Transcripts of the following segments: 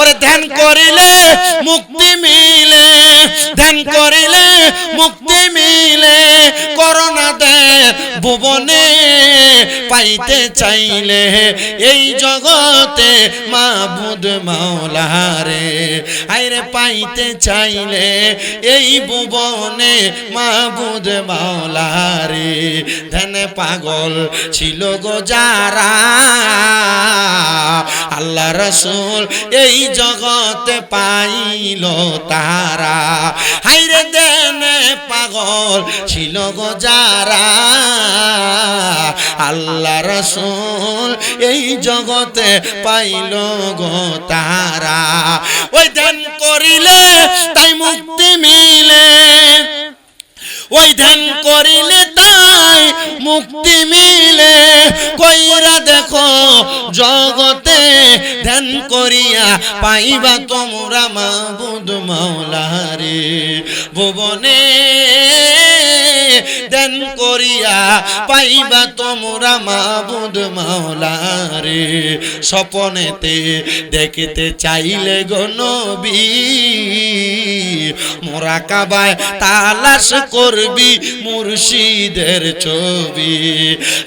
ওরে ধ্যান করিলে মুক্তি মিলে ধ্যান করিলে মুক্তি মিলে করোনা ভুবনে পাইতে চাইলে এই জগতে মাবুদ মাওলারে আইরে পাইতে চাইলে এই ভুবনে মাবুদ মাওলারে ধ্যান পাগল ছিল গো যারা, আল্লাহ রসুল এই জগতে পাইল তারা। হাইরে দেনে পাগল ছিল গো যারা আল্লাহ রসুল এই জগতে পাইল গো তারা। ওই ধ্যান করিলে তাই মুক্তি মিলে। ওই ধ্যান করিলে তাই মুক্তি মিলে। কইরা দেখো জগতে ধ্যান করিয়া পাইবা তোমরা মাবুদ মাওলারে। ভুবনে করিয়া পাইবা তোমরা মাবুদ মাওলারে। স্বপনেতে দেখিতে চাইলে গো নবী, মোরা কাবায় তালাশ করবি মুর্শিদের ছবি।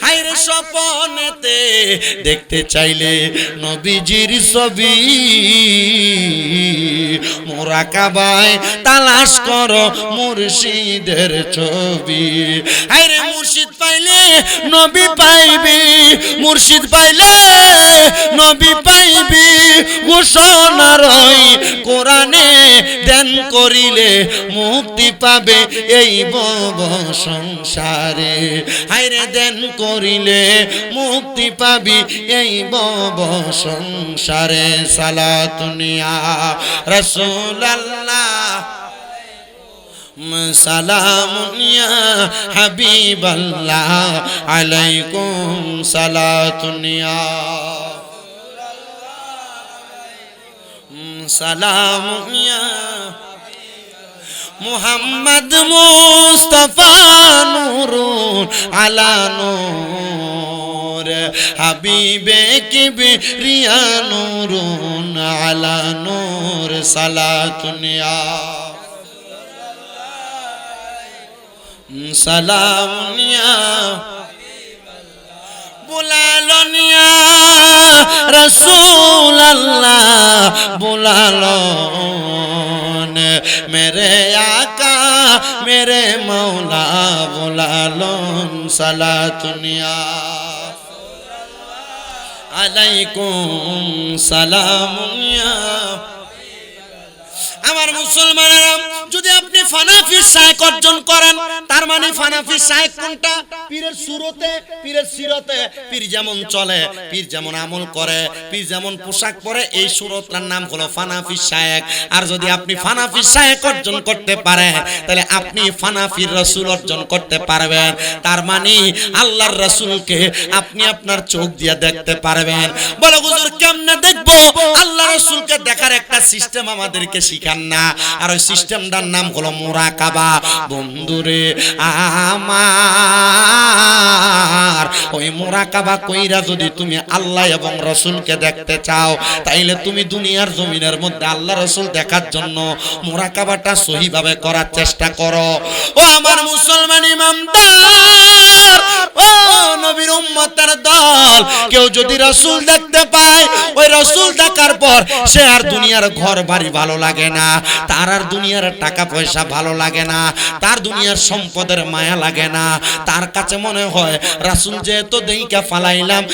হাইরে স্বপনেতে দেখতে চাইলে নবীজির ছবি। মোরা কাবায় তালাশ কর মুর্শিদের ছবি। হাইরে মুর্শিদ পাইলে নবী পাইবি মুর্শিদ পাইলে নবী পাইবি। ঘোষণা রই কোরআনে দেন করিলে মুক্তি পাবে এই বব সংসারে। হাইরে দেন করিলে মুক্তি পাবি এই বব সংসারে। সালাতুনিয়া রসুলাল্লাহ সালাম ইয়া হাবিবাল্লাহ, আলাইকুম সালাতুনিয়া সালাম ইয়া মুহাম্মদ মুস্তাফা নূরুন আলা নূর, হাবিবে কিবরিয়া নূরুন আলা নূর সালাতুনিয়া সালামিয়া বুলালনিয়া রসুল আল্লাহ বুলালন মেরে আকা, মেরে মৌলা বুলালন সালাতুনিয়া আলাইকুম সালামুনিয়া আমার মুসলমানেরা যদি আপনি ফানাফির শায়েক অর্জন করেন, তার মানে ফানাফির শায়েক কোনটা? পীরের সুরতে, পীরের সিরতে, পীর যেমন চলে, পীর যেমন আমল করে, পীর যেমন পোশাক পরে, এই সুরতটার নাম হলো ফানাফির শায়েক। আর যদি আপনি ফানাফির শায়েক অর্জন করতে পারেন, তাহলে আপনি ফানাফির রসুল অর্জন করতে পারবেন। তার মানে আল্লাহর রসুলকে আপনি আপনার চোখ দিয়ে দেখতে পারবেন। বলো, হুজুর, কেমনে দেখব? আল্লাহ রসুলকে দেখার একটা সিস্টেম আমাদেরকে শিখান না। আর ওই সিস্টেমটার নাম হলো মোরাকাবা। বন্ধুরে, আমার ওই মোরাকাবা কইরা যদি তুমি আল্লাহ এবং রসুলকে দেখতে চাও, তাইলে তুমি দুনিয়ার জমিনের মধ্যে আল্লাহ রসুল দেখার জন্য মোরাকাবাটা সহিভাবে করার চেষ্টা করো। ও আমার মুসলমান ইমামদার, ও নবীর উম্মতের দল, কেউ যদি রসুল দেখতে পায়, ওই রসুল দেখার পর সে আর দুনিয়ার ঘর বাড়ি ভালো লাগে না। তার আর দুনিয়ার টাকা পয়সা ভালো লাগে না, তার দুনিয়ার সম্পদের মায়া লাগে না। তার কাছে মনে হয়, রাসুল যেহেতু দেইকা ফালাইলাম